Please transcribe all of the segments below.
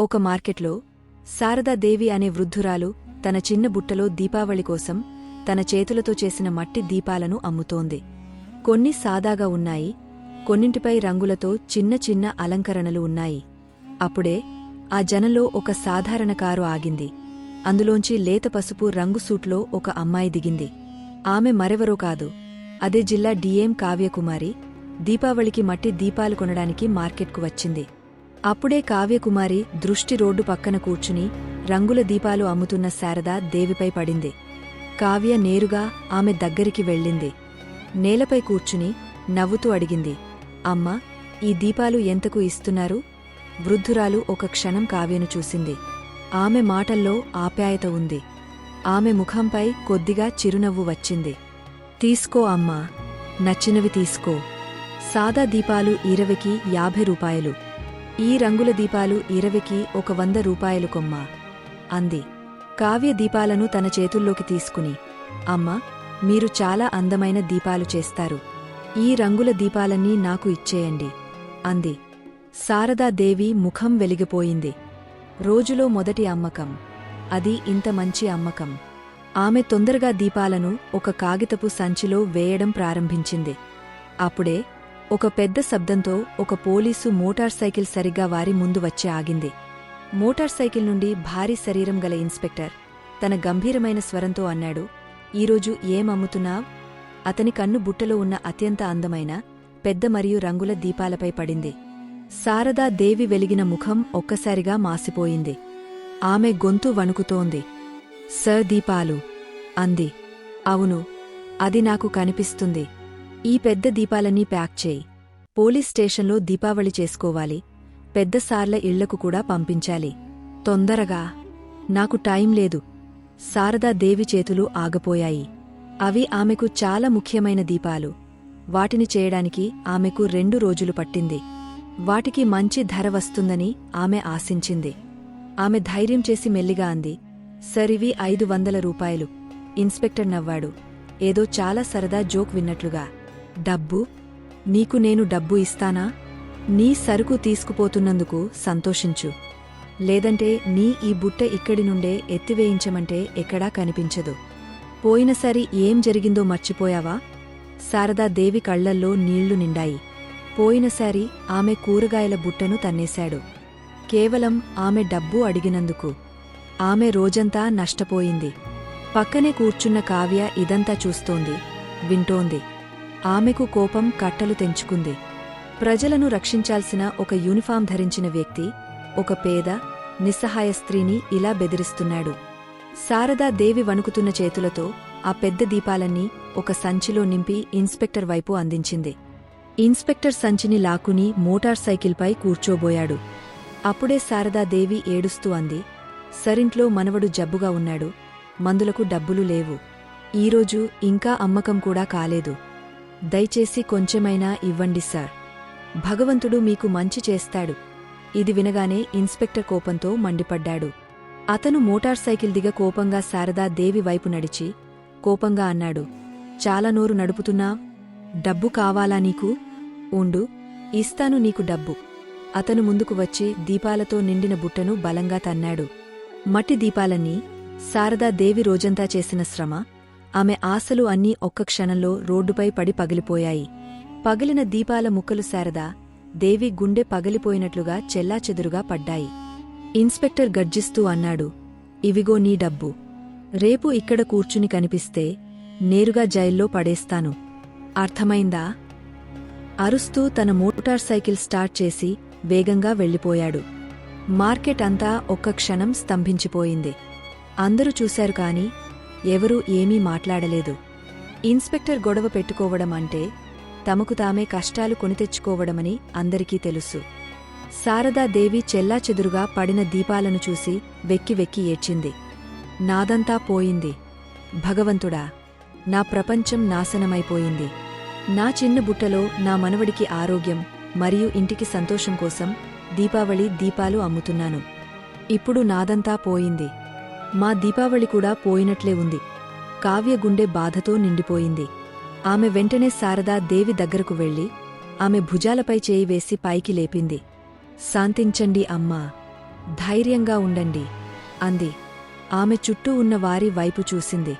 ఒక మార్కెట్లో శారదాదేవి అనే వృద్ధురాలు తన చిన్న బుట్టలో దీపావళి కోసం తన చేతులతో చేసిన మట్టి దీపాలను అమ్ముతోంది. కొన్ని సాదాగా ఉన్నాయి కొన్నింటిపై రంగులతో చిన్న చిన్న అలంకరణలు ఉన్నాయి. అప్పుడే ఆ జనంలో ఒక సాధారణ కారు ఆగింది. అందులోంచి లేత పసుపు రంగు సూట్లో ఒక అమ్మాయి దిగింది. ఆమె మరెవరో కాదు. అదే జిల్లా డిఎం కావ్యకుమారి దీపావళికి మట్టి దీపాలు కొనడానికి మార్కెట్కు వచ్చింది. అప్పుడే కావ్యకుమారి దృష్టి రోడ్డు పక్కన కూర్చుని రంగుల దీపాలు అమ్ముతున్న శారద దేవిపై పడింది. కావ్య నేరుగా ఆమె దగ్గరికి వెళ్ళింది. నేలపై కూర్చుని నవ్వుతూ అడిగింది అమ్మా ఈ దీపాలు ఎంతకు ఇస్తున్నారు? వృద్ధురాలు ఒక క్షణం కావ్యను చూసింది. ఆమె మాటల్లో ఆప్యాయత ఉంది. ఆమె ముఖంపై కొద్దిగా చిరునవ్వు వచ్చింది. తీసుకో అమ్మా నచ్చినవి తీసుకో. సాదా దీపాలు ఇరవైకి యాభై రూపాయలు. ఈ రంగుల దీపాలు ఇరవికి ఒక వంద రూపాయలు కొమ్మా అంది. కావ్య దీపాలను తన చేతుల్లోకి తీసుకుని అమ్మా మీరు చాలా అందమైన దీపాలు చేస్తారు. ఈ రంగుల దీపాలన్నీ నాకు ఇచ్చేయండి అంది. శారదాదేవి ముఖం వెలిగిపోయింది. రోజులో మొదటి అమ్మకం. అది ఇంత మంచి అమ్మకం. ఆమె తొందరగా దీపాలను ఒక కాగితపు సంచిలో వేయడం ప్రారంభించింది. అప్పుడే ఒక పెద్ద శబ్దంతో ఒక పోలీసు మోటార్ సైకిల్ సరిగ్గా వారి ముందు వచ్చి ఆగింది. మోటార్ సైకిల్ నుండి భారీ శరీరం గల ఇన్స్పెక్టర్ తన గంభీరమైన స్వరంతో అన్నాడు ఈరోజు ఏం అమ్ముతున్నావ్ అతని కన్ను బుట్టలో ఉన్న అత్యంత అందమైన పెద్ద మరియు రంగుల దీపాలపై పడింది. శారదా దేవి వెలిగిన ముఖం ఒక్కసారిగా మాసిపోయింది. ఆమె గొంతు వణుకుతోంది. సర్ దీపాలు. అంది. అవును అది నాకు కనిపిస్తుంది. ఈ పెద్ద దీపాలన్నీ ప్యాక్ చేయి. పోలీస్ స్టేషన్లో దీపావళి చేసుకోవాలి. పెద్ద సార్ల ఇళ్ళకు కూడా పంపించాలి. తొందరగా. నాకు టైం లేదు. శారదా దేవి చేతులు ఆగపోయాయి. అవి ఆమెకు చాలా ముఖ్యమైన దీపాలు. వాటిని చేయడానికి ఆమెకు రెండు రోజులు పట్టింది. వాటికి మంచి ధర వస్తుందని ఆమె ఆశించింది. ఆమె ధైర్యం చేసి మెల్లిగా అంది. సరివి ఐదు వందల రూపాయలు. ఇన్స్పెక్టర్ నవ్వాడు. ఏదో చాలా సరదా జోక్ విన్నట్లుగా. డబ్బు? నీకు నేను డబ్బు ఇస్తానా? నీ సరుకు తీసుకుపోతున్నందుకు సంతోషించు. లేదంటే నీ ఈ బుట్ట ఇక్కడి నుండే ఎత్తివేయించమంటే ఎక్కడా కనిపించదు. పోయినసారి ఏం జరిగిందో మర్చిపోయావా? శారదా దేవి కళ్ళల్లో నీళ్ళు నిండాయి. పోయినసారి ఆమె కూరగాయల బుట్టను తన్నేశాడు. కేవలం ఆమె డబ్బు అడిగినందుకు. ఆమె రోజంతా నష్టపోయింది. పక్కనే కూర్చున్న కావ్య ఇదంతా చూస్తోంది వింటోంది. ఆమెకు కోపం కట్టలు తెంచుకుంది. ప్రజలను రక్షించాల్సిన ఒక యూనిఫాం ధరించిన వ్యక్తి ఒక పేద నిస్సహాయ స్త్రీని ఇలా బెదిరిస్తున్నాడు. శారదా దేవి వణుకుతున్న చేతులతో ఆ పెద్ద దీపాలన్నీ ఒక సంచిలో నింపి ఇన్స్పెక్టర్ వైపు అందించింది. ఇన్స్పెక్టర్ సంచిని లాక్కుని మోటార్ సైకిల్పై కూర్చోబోయాడు. అప్పుడే శారదాదేవి ఏడుస్తూ అంది సరింట్లో మనవడు జబ్బుగా ఉన్నాడు మందులకు డబ్బులు లేవు. ఈరోజు ఇంకా అమ్మకం కూడా కాలేదు. దయచేసి కొంచెమైనా ఇవ్వండి సార్. భగవంతుడు మీకు మంచి చేస్తాడు. ఇది వినగానే ఇన్స్పెక్టర్ కోపంతో మండిపడ్డాడు. అతను మోటార్ సైకిల్ దిగ కోపంగా శారదా దేవి వైపు నడిచి కోపంగా అన్నాడు చాలా నోరు నడుపుతున్నా? డబ్బు కావాలా నీకు? ఉండు ఇస్తాను నీకు డబ్బు. అతను ముందుకు వచ్చి దీపాలతో నిండిన బుట్టను బలంగా తన్నాడు. మట్టి దీపాలన్నీ శారదా దేవి రోజంతా చేసిన శ్రమ ఆమె ఆశలు అన్నీ ఒక్క క్షణంలో రోడ్డుపై పడి పగిలిపోయాయి. పగిలిన దీపాల ముక్కలు శారదా దేవి గుండె పగిలిపోయినట్లుగా చెల్లాచెదురుగా పడ్డాయి. ఇన్స్పెక్టర్ గర్జిస్తూ అన్నాడు ఇవిగో నీ డబ్బు. రేపు ఇక్కడ కూర్చుని కనిపిస్తే నేరుగా జైల్లో పడేస్తాను. అర్థమైందా? అరుస్తూ తన మోటార్ సైకిల్ స్టార్ట్ చేసి వేగంగా వెళ్ళిపోయాడు. మార్కెట్ అంతా ఒక్క క్షణం స్తంభించిపోయింది. అందరూ చూశారు కాని ఎవరూ ఏమీ మాట్లాడలేదు. ఇన్స్పెక్టర్ గొడవ పెట్టుకోవడం అంటే తమకు తామే కష్టాలు కొనితెచ్చుకోవడమని అందరికీ తెలుసు. శారదాదేవి చెల్లాచెదురుగా పడిన దీపాలను చూసి వెక్కి వెక్కి ఏడ్చింది. నాదంతా పోయింది. భగవంతుడా నా ప్రపంచం నాశనమైపోయింది. నా చిన్న బుట్టలో నా మనవడికి ఆరోగ్యం మరియు ఇంటికి సంతోషం కోసం దీపావళి దీపాలు అమ్ముతున్నాను. ఇప్పుడు నాదంతా పోయింది. మా దీపావళి కూడా పోయినట్లే ఉంది. కావ్య గుండె బాధతో నిండిపోయింది. ఆమె వెంటనే శారదా దేవి దగ్గరకు వెళ్ళి ఆమె భుజాలపై చేయి వేసి పైకి లేపింది. శాంతించండి అమ్మా ధైర్యంగా ఉండండి అంది. ఆమె చుట్టూ ఉన్న వారి వైపు చూసింది.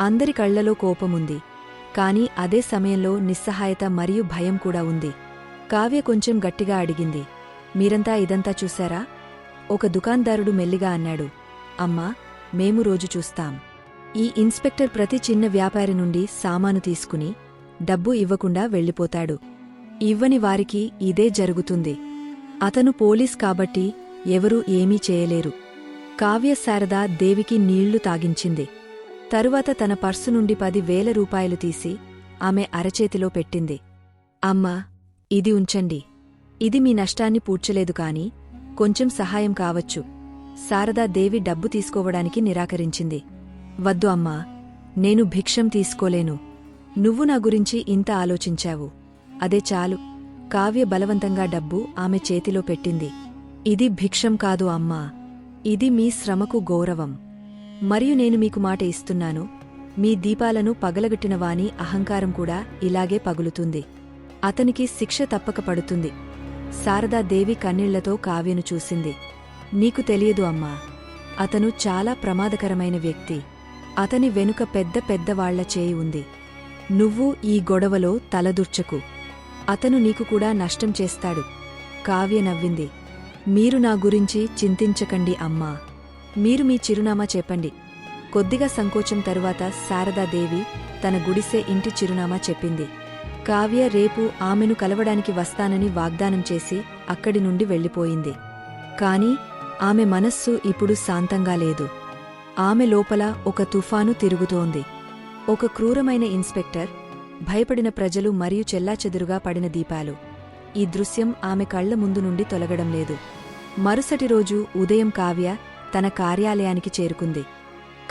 అందరి కళ్ళలో కోపముంది. కాని అదే సమయంలో నిస్సహాయత మరియు భయం కూడా ఉంది. కావ్య కొంచెం గట్టిగా అడిగింది. మీరంతా ఇదంతా చూశారా? ఒక దుకాందారుడు మెల్లిగా అన్నాడు. అమ్మా మేము రోజు చూస్తాం. ఈ ఇన్స్పెక్టర్ ప్రతి చిన్న వ్యాపారి నుండి సామాను తీసుకుని డబ్బు ఇవ్వకుండా వెళ్ళిపోతాడు. ఇవ్వని వారికి ఇదే జరుగుతుంది. అతను పోలీస్ కాబట్టి ఎవరూ ఏమీ చేయలేరు. కావ్య శారద దేవికి నీళ్ళు తాగించింది. తరువాత తన పర్సు నుండి పది వేల రూపాయలు తీసి ఆమె అరచేతిలో పెట్టింది. అమ్మా ఇది ఉంచండి. ఇది మీ నష్టాన్ని పూడ్చలేదు కాని కొంచెం సహాయం కావచ్చు. శారదా దేవి డబ్బు తీసుకోవడానికి నిరాకరించింది. వద్దు అమ్మా నేను భిక్షం తీసుకోలేను. నువ్వు నా గురించి ఇంత ఆలోచించావు. అదే చాలు. కావ్య బలవంతంగా డబ్బు ఆమె చేతిలో పెట్టింది. ఇది భిక్షం కాదు అమ్మా. ఇది మీ శ్రమకు గౌరవం. మరియు నేను మీకు మాట ఇస్తున్నాను. మీ దీపాలను పగలగొట్టిన వాని అహంకారం కూడా ఇలాగే పగులుతుంది. అతనికి శిక్ష తప్పక పడుతుంది. శారదాదేవి కన్నీళ్ళతో కావ్యను చూసింది. నీకు తెలియదు అమ్మా. అతను చాలా ప్రమాదకరమైన వ్యక్తి. అతని వెనుక పెద్ద పెద్దవాళ్ళ చేయి ఉంది. నువ్వు ఈ గొడవలో తలదుర్చకు. అతను నీకు కూడా నష్టం చేస్తాడు. కావ్య నవ్వింది. మీరు నా గురించి చింతించకండి అమ్మా. మీరు మీ చిరునామా చెప్పండి. కొద్దిగా సంకోచం తరువాత శారదాదేవి తన గుడిసె ఇంటి చిరునామా చెప్పింది. కావ్య రేపు ఆమెను కలవడానికి వస్తానని వాగ్దానం చేసి అక్కడి నుండి వెళ్ళిపోయింది. కానీ ఆమె మనస్సు ఇప్పుడు శాంతంగా లేదు. ఆమె లోపల ఒక తుఫాను తిరుగుతోంది. ఒక క్రూరమైన ఇన్స్పెక్టర్ భయపడిన ప్రజలు మరియు చెల్లాచెదురుగా పడిన దీపాలు. ఈ దృశ్యం ఆమె కళ్ళ ముందు నుండి తొలగడం లేదు. మరుసటి రోజు ఉదయం కావ్య తన కార్యాలయానికి చేరుకుంది.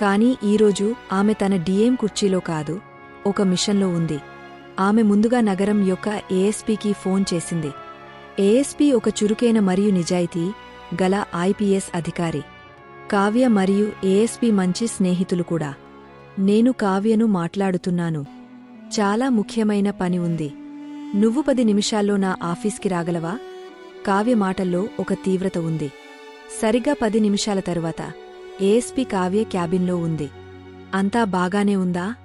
కాని ఈరోజు ఆమె తన డిఎం కుర్చీలో కాదు ఒక మిషన్లో ఉంది. ఆమె ముందుగా నగరం యొక్క ఏఎస్పీకి ఫోన్ చేసింది. ఏఎస్పీ ఒక చురుకైన మరియు నిజాయితీ గల ఐపీఎస్ అధికారి. కావ్య మరియు ఏఎస్పీ మంచి స్నేహితులు కూడా. నేను కావ్యను మాట్లాడుతున్నాను. చాలా ముఖ్యమైన పని ఉంది. నువ్వు పది నిమిషాల్లో నా ఆఫీస్కి రాగలవా? కావ్య మాటల్లో ఒక తీవ్రత ఉంది. సరిగ్గా పది నిమిషాల తరువాత ఏఎస్పీ కావ్య క్యాబిన్లో ఉంది. అంతా బాగానే ఉందా?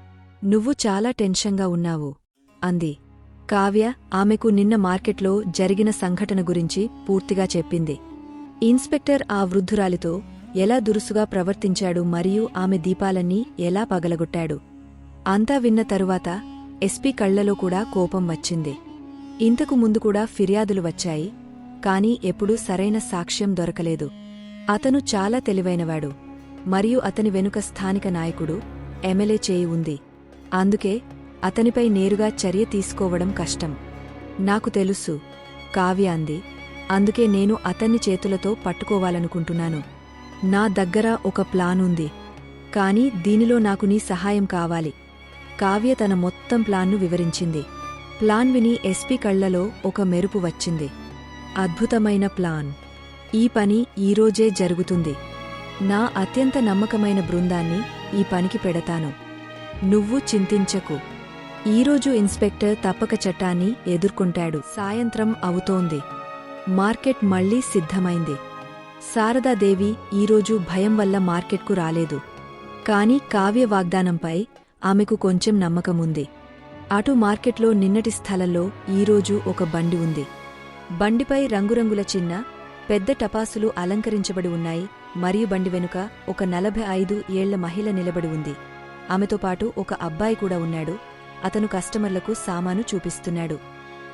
నువ్వు చాలా టెన్షన్గా ఉన్నావు. అంది. కావ్య ఆమెకు నిన్న మార్కెట్లో జరిగిన సంఘటన గురించి పూర్తిగా చెప్పింది. ఇన్స్పెక్టర్ ఆ వృద్ధురాలితో ఎలా దురుసుగా ప్రవర్తించాడు మరియు ఆమె దీపాలన్నీ ఎలా పగలగొట్టాడు? అంతా విన్న తరువాత ఎస్పీ కళ్ళలో కూడా కోపం వచ్చింది. ఇంతకు ముందు కూడా ఫిర్యాదులు వచ్చాయి కాని ఎప్పుడూ సరైన సాక్ష్యం దొరకలేదు. అతను చాలా తెలివైనవాడు మరియు అతని వెనుక స్థానిక నాయకుడు ఎమ్మెల్యే చేయి ఉంది. అందుకే అతనిపై నేరుగా చర్య తీసుకోవడం కష్టం. నాకు తెలుసు కావ్య అంది. అందుకే నేను అతన్ని చేతులతో పట్టుకోవాలనుకుంటున్నాను. నా దగ్గర ఒక ప్లానుంది. కానీ దీనిలో నాకు నీ సహాయం కావాలి. కావ్య తన మొత్తం ప్లాన్ను వివరించింది. ప్లాన్ విని ఎస్పీ కళ్ళలో ఒక మెరుపు వచ్చింది. అద్భుతమైన ప్లాన్. ఈ పని ఈరోజే జరుగుతుంది. నా అత్యంత నమ్మకమైన బృందాన్ని ఈ పనికి పెడతాను. నువ్వు చింతించకు. ఈరోజు ఇన్స్పెక్టర్ తప్పక చట్టాన్ని ఎదుర్కొంటాడు. సాయంత్రం అవుతోంది. మార్కెట్ మళ్ళీ సిద్ధమైంది. శారదాదేవి ఈరోజు భయం వల్ల మార్కెట్కు రాలేదు. కాని కావ్య వాగ్దానంపై ఆమెకు కొంచెం నమ్మకముంది అటు మార్కెట్లో నిన్నటి స్థలంలో ఈరోజు ఒక బండి ఉంది. బండిపై రంగురంగుల చిన్న పెద్ద టపాసులు అలంకరించబడి ఉన్నాయి. మరియు బండి వెనుక ఒక నలభై ఐదు ఏళ్ళ మహిళ నిలబడి ఉంది. ఆమెతో పాటు ఒక అబ్బాయి కూడా ఉన్నాడు. అతను కస్టమర్లకు సామాను చూపిస్తున్నాడు.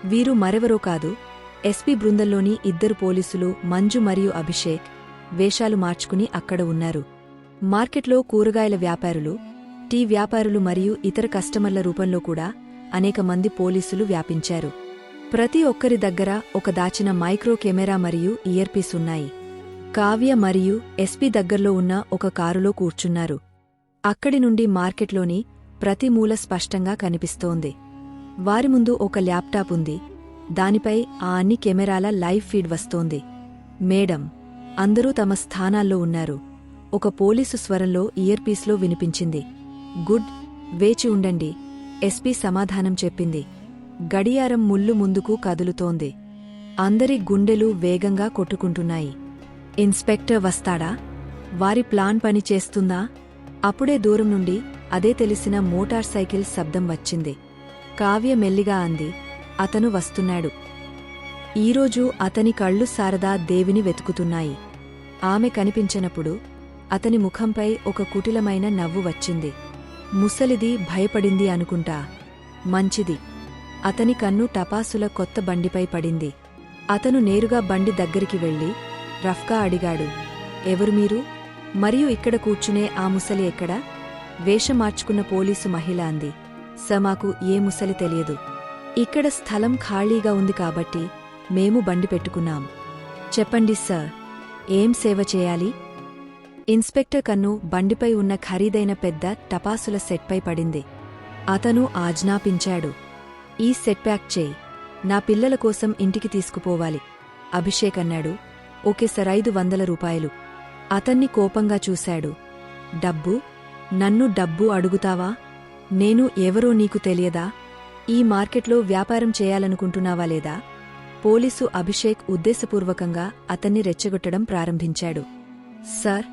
వీరు మరెవరో కాదు ఎస్పీ బృందంలోని ఇద్దరు పోలీసులు మంజు మరియు అభిషేక్ వేషాలు మార్చుకుని అక్కడ ఉన్నారు. మార్కెట్లో కూరగాయల వ్యాపారులు టీ వ్యాపారులు మరియు ఇతర కస్టమర్ల రూపంలో కూడా అనేక మంది పోలీసులు వ్యాపించారు. ప్రతి ఒక్కరి దగ్గర ఒక దాచిన మైక్రో కెమెరా మరియు ఇయర్పీస్ ఉన్నాయి. కావ్య మరియు ఎస్పీ దగ్గర్లో ఉన్న ఒక కారులో కూర్చున్నారు. అక్కడి నుండి మార్కెట్లోని ప్రతి మూల స్పష్టంగా కనిపిస్తోంది. వారి ముందు ఒక ల్యాప్టాప్ ఉంది. దానిపై ఆ అన్ని కెమెరాల లైవ్ ఫీడ్ వస్తోంది. మేడం అందరూ తమ స్థానాల్లో ఉన్నారు. ఒక పోలీసు స్వరంలో ఇయర్పీస్లో వినిపించింది. గుడ్ వేచి ఉండండి ఎస్పీ సమాధానం చెప్పింది. గడియారం ముల్లు ముందుకు కదులుతోంది. అందరి గుండెలు వేగంగా కొట్టుకుంటున్నాయి. ఇన్స్పెక్టర్ వస్తాడా? వారి ప్లాన్ పని చేస్తుందా? అప్పుడే దూరం నుండి అదే తెలిసిన మోటార్ సైకిల్ శబ్దం వచ్చింది. కావ్య మెల్లిగా అంది. అతను వస్తున్నాడు. ఈరోజు అతని కళ్ళు శారదా దేవిని వెతుకుతున్నాయి. ఆమె కనిపించినప్పుడు అతని ముఖంపై ఒక కుటిలమైన నవ్వు వచ్చింది. ముసలిది భయపడింది అనుకుంటా. మంచిది. అతని కన్ను టపాసుల కొత్త బండిపై పడింది. అతను నేరుగా బండి దగ్గరికి వెళ్ళి రఫ్గా అడిగాడు. ఎవరు మీరు? మరియు ఇక్కడ కూర్చునే ఆ ముసలి ఎక్కడా? వేషం మార్చుకున్న పోలీసు మహిళ అంది. స మాకు ఏ ముసలి తెలియదు. ఇక్కడ స్థలం ఖాళీగా ఉంది కాబట్టి మేము బండి పెట్టుకున్నాం. చెప్పండి సార్ ఏం సేవ చేయాలి? ఇన్స్పెక్టర్ కన్ను బండిపై ఉన్న ఖరీదైన పెద్ద టపాసుల సెట్పై పడింది. అతను ఆజ్ఞాపించాడు. ఈ సెట్ ప్యాక్ చేయి. నా పిల్లల కోసం ఇంటికి తీసుకుపోవాలి. అభిషేక్ అన్నాడు. ఓకే సార్ ఐదు వందల రూపాయలు. అతన్ని కోపంగా చూశాడు. డబ్బు? నన్ను డబ్బు అడుగుతావా? నేను ఎవరో నీకు తెలియదా? ఈ మార్కెట్లో వ్యాపారం చేయాలనుకుంటున్నావా లేదా? పోలీసు అభిషేక్ ఉద్దేశపూర్వకంగా అతన్ని రెచ్చగొట్టడం ప్రారంభించాడు. సార్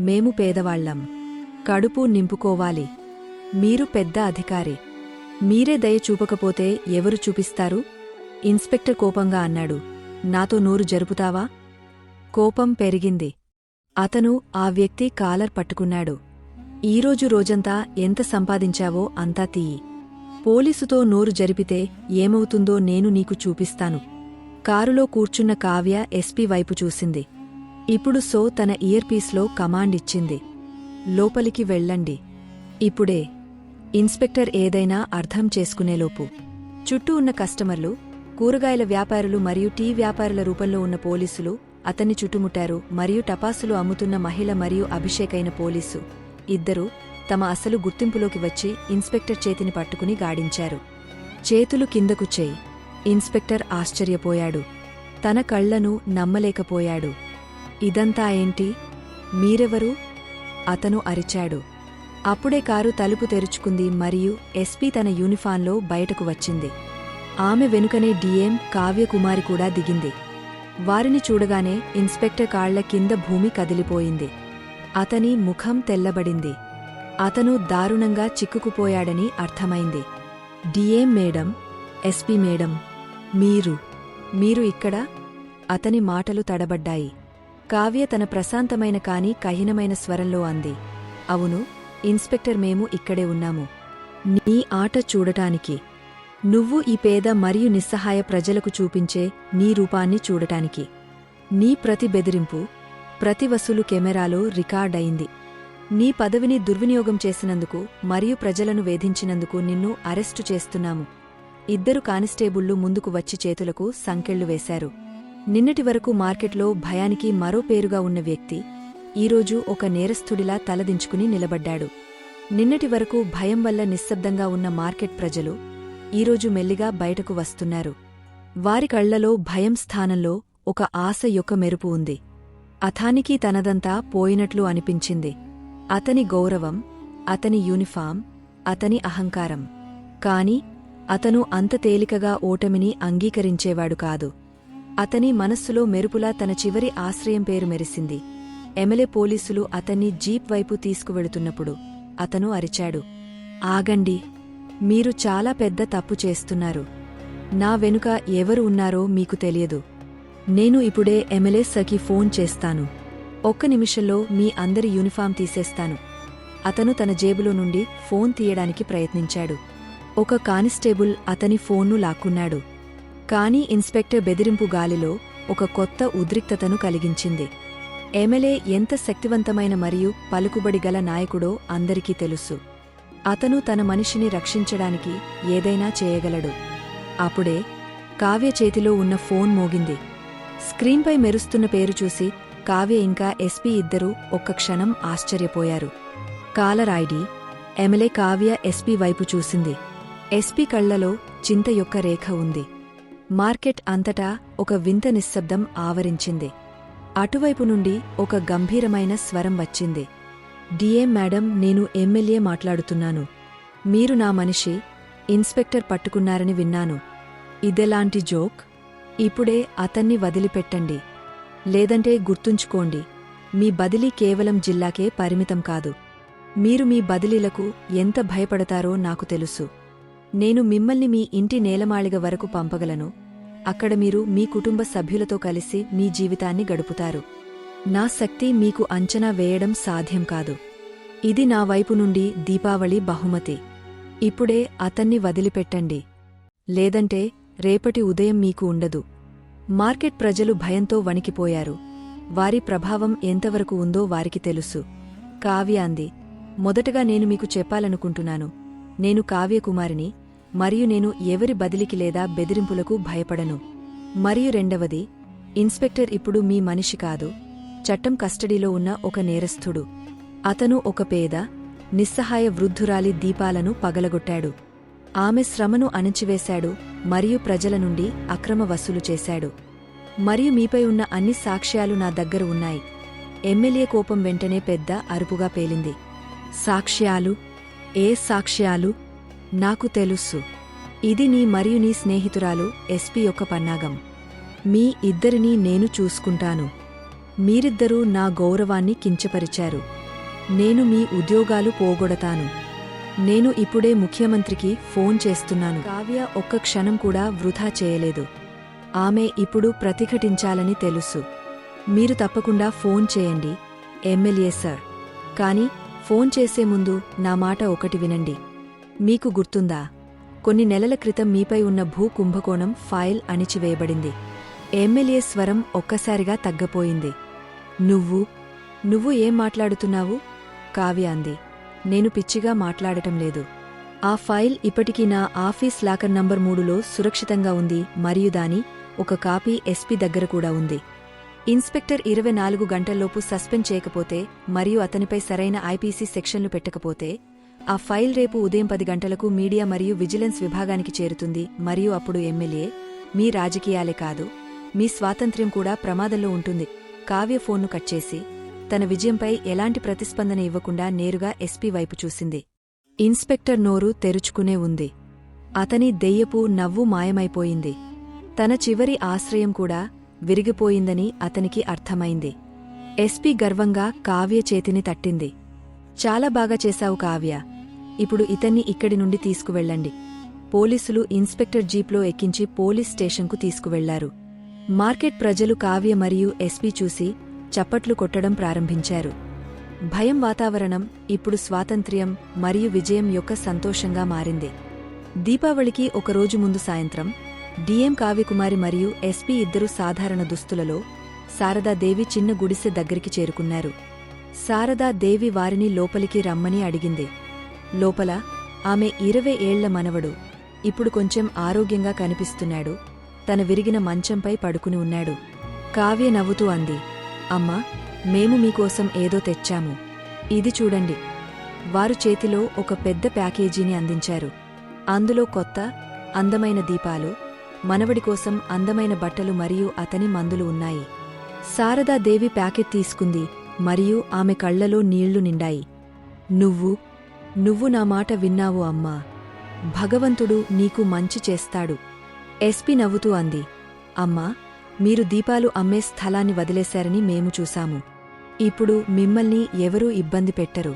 మేము పేదవాళ్ళం కడుపు నింపుకోవాలి. మీరు పెద్ద అధికారి. మీరే దయ చూపకపోతే ఎవరు చూపిస్తారు? ఇన్స్పెక్టర్ కోపంగా అన్నాడు. నాతో నోరు జరుపుతావా? కోపం పెరిగింది. అతను ఆ వ్యక్తి కాలర్ పట్టుకున్నాడు. ఈరోజు రోజంతా ఎంత సంపాదించావో అంతా తీయి. పోలీసుతో నోరు జరిపితే ఏమవుతుందో నేను నీకు చూపిస్తాను. కారులో కూర్చున్న కావ్య ఎస్పీ వైపు చూసింది. ఇప్పుడు సో తన ఇయర్పీస్లో కమాండ్ ఇచ్చింది. లోపలికి వెళ్ళండి. ఇప్పుడే. ఇన్స్పెక్టర్ ఏదైనా అర్థం చేసుకునేలోపు చుట్టూ ఉన్న కస్టమర్లు కూరగాయల వ్యాపారులు మరియు టీ వ్యాపారుల రూపంలో ఉన్న పోలీసులు అతన్ని చుట్టుముట్టారు మరియు టపాసులు అమ్ముతున్న మహిళ మరియు అభిషేకైన పోలీసు. ఇద్దరూ తమ అసలు గుర్తింపులోకి వచ్చి ఇన్స్పెక్టర్ చేతిని పట్టుకుని గాడించారు. చేతులు కిందకు చేయి. ఇన్స్పెక్టర్ ఆశ్చర్యపోయాడు. తన కళ్ళను నమ్మలేకపోయాడు. ఇదంతా ఏంటి? మీరెవరు? అతను అరిచాడు. అప్పుడే కారు తలుపు తెరుచుకుంది మరియు ఎస్పీ తన యూనిఫాన్లో బయటకు వచ్చింది. ఆమె వెనుకనే డిఎం కావ్యకుమారి కూడా దిగింది. వారిని చూడగానే ఇన్స్పెక్టర్ కాళ్ళ కింద భూమి కదిలిపోయింది. అతని ముఖం తెల్లబడింది. అతను దారుణంగా చిక్కుకుపోయాడని అర్థమైంది. డిఎం మేడం ఎస్పీ మేడం మీరు మీరు ఇక్కడ? అతని మాటలు తడబడ్డాయి. కావ్య తన ప్రశాంతమైన కాని కఠినమైన స్వరంలో అంది. అవును ఇన్స్పెక్టర్ మేము ఇక్కడే ఉన్నాము. నీ ఆట చూడటానికి. నువ్వు ఈ పేద మరియు నిస్సహాయ ప్రజలకు చూపించే నీ రూపాన్ని చూడటానికి. నీ ప్రతి బెదిరింపు ప్రతి వసూలు కెమెరాలో రికార్డయింది. నీ పదవిని దుర్వినియోగం చేసినందుకు మరియు ప్రజలను వేధించినందుకు నిన్ను అరెస్టు చేస్తున్నాము. ఇద్దరు కానిస్టేబుళ్ళు ముందుకు వచ్చి చేతులకు సంకెళ్ళు వేశారు. నిన్నటి వరకు మార్కెట్లో భయానికి మరో పేరుగా ఉన్న వ్యక్తి ఈరోజు ఒక నేరస్థుడిలా తలదించుకుని నిలబడ్డాడు. నిన్నటి వరకు భయం వల్ల నిశ్శబ్దంగా ఉన్న మార్కెట్ ప్రజలు ఈరోజు మెల్లిగా బయటకు వస్తున్నారు. వారి కళ్ళలో భయం స్థానంలో ఒక ఆశ యొక్క మెరుపు ఉంది. అథానికి తనదంతా పోయినట్లు అనిపించింది. అతని గౌరవం అతని యూనిఫామ్ అతని అహంకారం. కాని అతను అంత తేలికగా ఓటమిని అంగీకరించేవాడు కాదు. అతని మనస్సులో మెరుపులా తన చివరి ఆశ్రయం పేరు మెరిసింది. ఎమ్మెల్యే పోలీసులు అతన్ని జీప్ వైపు తీసుకువెళుతున్నప్పుడు అతను అరిచాడు. ఆగండి మీరు చాలా పెద్ద తప్పు చేస్తున్నారు. నా వెనుక ఎవరు ఉన్నారో మీకు తెలియదు. నేను ఇప్పుడే ఎమ్మెల్యే సకి ఫోన్ చేస్తాను. ఒక్క నిమిషంలో మీ అందరి యూనిఫామ్ తీసేస్తాను. అతను తన జేబులో నుండి ఫోన్ తీయడానికి ప్రయత్నించాడు. ఒక కానిస్టేబుల్ అతని ఫోన్ను లాక్కున్నాడు. కానీ ఇన్స్పెక్టర్ బెదిరింపు గాలిలో ఒక కొత్త ఉద్రిక్తతను కలిగించింది. ఎమ్మెల్యే ఎంత శక్తివంతమైన మరియు పలుకుబడి గల నాయకుడో అందరికీ తెలుసు. అతను తన మనిషిని రక్షించడానికి ఏదైనా చేయగలడు. అప్పుడే కావ్య చేతిలో ఉన్న ఫోన్ మోగింది. స్క్రీన్పై మెరుస్తున్న పేరు చూసి కావ్య ఇంకా ఎస్పీ ఇద్దరూ ఒక్క క్షణం ఆశ్చర్యపోయారు. Caller ID MLA Kavya SP వైపు చూసింది. ఎస్పీ కళ్ళలో చింత యొక్క రేఖ ఉంది. మార్కెట్ అంతటా ఒక వింత నిశ్శబ్దం ఆవరించింది. అటువైపు నుండి ఒక గంభీరమైన స్వరం వచ్చింది. డిఎం మేడం నేను ఎమ్మెల్యే మాట్లాడుతున్నాను. మీరు నా మనిషి ఇన్స్పెక్టర్ పట్టుకున్నారని విన్నాను. ఇదెలాంటి జోక్? ఇప్పుడే అతన్ని వదిలిపెట్టండి. లేదంటే గుర్తుంచుకోండి మీ బదిలీ కేవలం జిల్లాకే పరిమితం కాదు. మీరు మీ బదిలీలకు ఎంత భయపడతారో నాకు తెలుసు. నేను మిమ్మల్ని మీ ఇంటి నేలమాళిగ వరకు పంపగలను. అక్కడ మీరు మీ కుటుంబ సభ్యులతో కలిసి మీ జీవితాన్ని గడుపుతారు. నా శక్తి మీకు అంచనా వేయడం సాధ్యం కాదు. ఇది నా వైపు నుండి దీపావళి బహుమతి. ఇప్పుడే అతన్ని వదిలిపెట్టండి. లేదంటే రేపటి ఉదయం మీకు ఉండదు. మార్కెట్ ప్రజలు భయంతో వణికిపోయారు. వారి ప్రభావం ఎంతవరకు ఉందో వారికి తెలుసు. కావ్య అంది మొదటగా నేను మీకు చెప్పాలనుకుంటున్నాను. నేను కావ్యకుమారిని మరియు నేను ఎవరి బదిలికి లేదా బెదిరింపులకు భయపడను. మరియు రెండవది ఇన్స్పెక్టర్ ఇప్పుడు మీ మనిషి కాదు. చట్టం కస్టడీలో ఉన్న ఒక నేరస్థుడు. అతను ఒక పేద నిస్సహాయ వృద్ధురాలి దీపాలను పగలగొట్టాడు. ఆమె శ్రమను అణచివేశాడు మరియు ప్రజల నుండి అక్రమ వసూలు చేశాడు. మరియు మీపై ఉన్న అన్ని సాక్ష్యాలు నా దగ్గర ఉన్నాయి. ఎమ్మెల్యే కోపం వెంటనే పెద్ద అరుపుగా పేలింది. సాక్ష్యాలు? ఏ సాక్ష్యాలు? నాకు తెలుసు. ఇది నీ మరియు నీ స్నేహితురాలు ఎస్పీ యొక్క పన్నాగం. మీ ఇద్దరినీ నేను చూసుకుంటాను. మీరిద్దరూ నా గౌరవాన్ని కించపరిచారు. నేను మీ ఉద్యోగాలు పోగొడతాను. నేను ఇప్పుడే ముఖ్యమంత్రికి ఫోన్ చేస్తున్నాను. కావ్య ఒక్క క్షణం కూడా వృధా చేయలేదు. ఆమె ఇప్పుడు ప్రతిఘటించాలని తెలుసు. మీరు తప్పకుండా ఫోన్ చేయండి. MLA sir. కానీ ఫోన్ చేసే ముందు నా మాట ఒకటి వినండి. మీకు గుర్తుందా? కొన్ని నెలల క్రితం మీపై ఉన్న భూ కుంభకోణం ఫైల్ అణిచివేయబడింది. ఎమ్మెల్యే స్వరం ఒక్కసారిగా తగ్గపోయింది. నువ్వు? నువ్వు ఏం మాట్లాడుతున్నావు? కావ్య అంది. నేను పిచ్చిగా మాట్లాడటం లేదు. ఆ ఫైల్ ఇప్పటికీ నా ఆఫీస్ లాకర్ నంబర్ మూడులో సురక్షితంగా ఉంది మరియు దాని ఒక కాపీ ఎస్పీ దగ్గర కూడా ఉంది. ఇన్స్పెక్టర్ ఇరవై నాలుగు గంటల్లోపు సస్పెండ్ చేయకపోతే మరియు అతనిపై సరైన ఐపీసీ సెక్షన్లు పెట్టకపోతే ఆ ఫైల్ రేపు ఉదయం పది గంటలకు మీడియా మరియు విజిలెన్స్ విభాగానికి చేరుతుంది మరియు అప్పుడు ఎమ్మెల్యే మీ రాజకీయాలే కాదు మీ స్వాతంత్ర్యం కూడా ప్రమాదంలో ఉంటుంది. కావ్య ఫోన్ను కట్ చేసి తన విజయంపై ఎలాంటి ప్రతిస్పందన ఇవ్వకుండా నేరుగా ఎస్పీ వైపు చూసింది. ఇన్స్పెక్టర్ నోరు తెరుచుకునే ఉంది. అతని దెయ్యపు నవ్వు మాయమైపోయింది. తన చివరి ఆశ్రయం కూడా విరిగిపోయిందని అతనికి అర్థమైంది. ఎస్పీ గర్వంగా కావ్య చేతిని తట్టింది. చాలా బాగా చేశావు కావ్య. ఇప్పుడు ఇతన్ని ఇక్కడి నుండి తీసుకువెళ్ళండి. పోలీసులు ఇన్స్పెక్టర్ జీప్లో ఎక్కించి పోలీస్ స్టేషన్కు తీసుకువెళ్ళారు. మార్కెట్ ప్రజలు కావ్య మరియు ఎస్పీ చూసి చప్పట్లు కొట్టడం ప్రారంభించారు. భయం వాతావరణం ఇప్పుడు స్వాతంత్ర్యం మరియు విజయం యొక్క సంతోషంగా మారింది. దీపావళికి ఒకరోజు ముందు సాయంత్రం డిఎం కావ్యకుమారి మరియు ఎస్పీ ఇద్దరు సాధారణ దుస్తులలో శారదాదేవి చిన్న గుడిసె దగ్గరికి చేరుకున్నారు. శారదాదేవి వారిని లోపలికి రమ్మని అడిగింది. లోపల ఆమె ఇరవై ఏళ్ళ మనవడు. ఇప్పుడు కొంచెం ఆరోగ్యంగా కనిపిస్తున్నాడు. తన విరిగిన మంచంపై పడుకుని ఉన్నాడు. కావ్య నవ్వుతూ అంది. అమ్మా మేము మీకోసం ఏదో తెచ్చాము. ఇది చూడండి. వారు చేతిలో ఒక పెద్ద ప్యాకేజీని అందించారు. అందులో కొత్త అందమైన దీపాలు మనవడి కోసం అందమైన బట్టలు మరియు అతని మందులు ఉన్నాయి. శారదాదేవి ప్యాకెట్ తీసుకుంది మరియు ఆమె కళ్ళలో నీళ్ళు నిండాయి. నువ్వు నువ్వు నా మాట విన్నావు అమ్మా. భగవంతుడు నీకు మంచి చేస్తాడు. ఎస్పి నవ్వుతూ అంది. అమ్మా మీరు దీపాలు అమ్మే స్థలాన్ని వదిలేశారని మేము చూశాము. ఇప్పుడు మిమ్మల్ని ఎవరూ ఇబ్బంది పెట్టరు.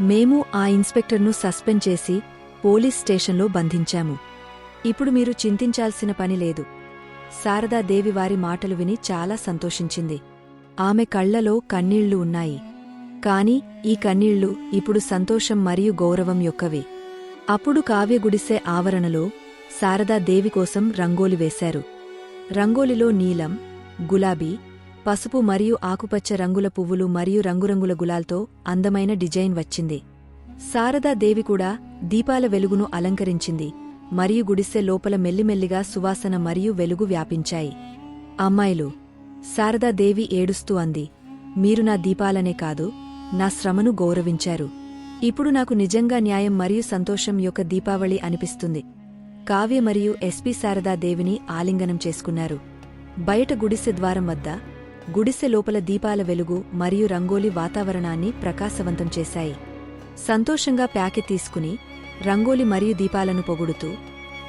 మేము ఆ ఇన్స్పెక్టర్ను సస్పెండ్ చేసి పోలీస్ స్టేషన్లో బంధించాము. ఇప్పుడు మీరు చింతించాల్సిన పని లేదు. శారదాదేవి వారి మాటలు విని చాలా సంతోషించింది. ఆమె కళ్ళలో కన్నీళ్ళు ఉన్నాయి. కాని ఈ కన్నీళ్ళు ఇప్పుడు సంతోషం మరియు గౌరవం యొక్కవి. అప్పుడు కావ్యగుడిసే ఆవరణలో శారదాదేవి కోసం రంగోలి వేశారు. రంగోలిలో నీలం గులాబీ పసుపు మరియు ఆకుపచ్చ రంగుల పువ్వులు మరియు రంగురంగుల గులాల్తో అందమైన డిజైన్ వచ్చింది. శారదాదేవి కూడా దీపాల వెలుగును అలంకరించింది మరియు గుడిసె లోపల మెల్లిమెల్లిగా సువాసన మరియు వెలుగు వ్యాపించాయి. అమ్మాయిలు శారదాదేవి ఏడుస్తూ అంది మీరు నా దీపాలనే కాదు నా శ్రమను గౌరవించారు. ఇప్పుడు నాకు నిజంగా న్యాయం మరియు సంతోషం యొక్క దీపావళి అనిపిస్తుంది. కావ్య మరియు ఎస్పీ శారదాదేవిని ఆలింగనం చేసుకున్నారు. బయట గుడిసె ద్వారం వద్ద గుడిసె లోపల దీపాల వెలుగు మరియు రంగోలి వాతావరణాన్ని ప్రకాశవంతం చేశాయి. సంతోషంగా ప్యాకెట్ తీసుకుని రంగోలి మరియు దీపాలను పొగుడుతూ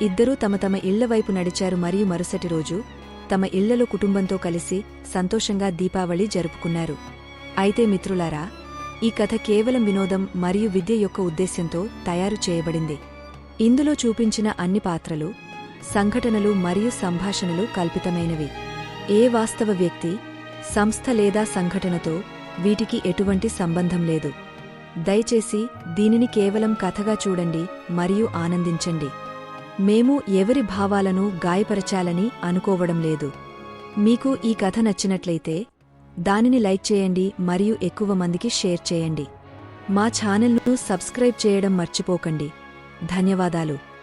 ఇద్దరూ తమ తమ ఇళ్ళవైపు నడిచారు మరియు మరుసటి రోజు తమ ఇళ్ళలో కుటుంబంతో కలిసి సంతోషంగా దీపావళి జరుపుకున్నారు. అయితే మిత్రులారా ఈ కథ కేవలం వినోదం మరియు విద్య యొక్క ఉద్దేశ్యంతో తయారు చేయబడింది. ఇందులో చూపించిన అన్ని పాత్రలు సంఘటనలు మరియు సంభాషణలు కల్పితమైనవి. ఏ వాస్తవ వ్యక్తి సంస్థ లేదా సంఘటనతో వీటికి ఎటువంటి సంబంధం లేదు. దయచేసి దీనిని కేవలం కథగా చూడండి మరియు ఆనందించండి. మేము ఎవరి భావాలను గాయపరచాలని అనుకోవడం లేదు. మీకు ఈ కథ నచ్చినట్లయితే దానిని లైక్ చేయండి మరియు ఎక్కువ మందికి షేర్ చేయండి. మా ఛానల్ను సబ్స్క్రైబ్ చేయడం మర్చిపోకండి. ధన్యవాదాలు.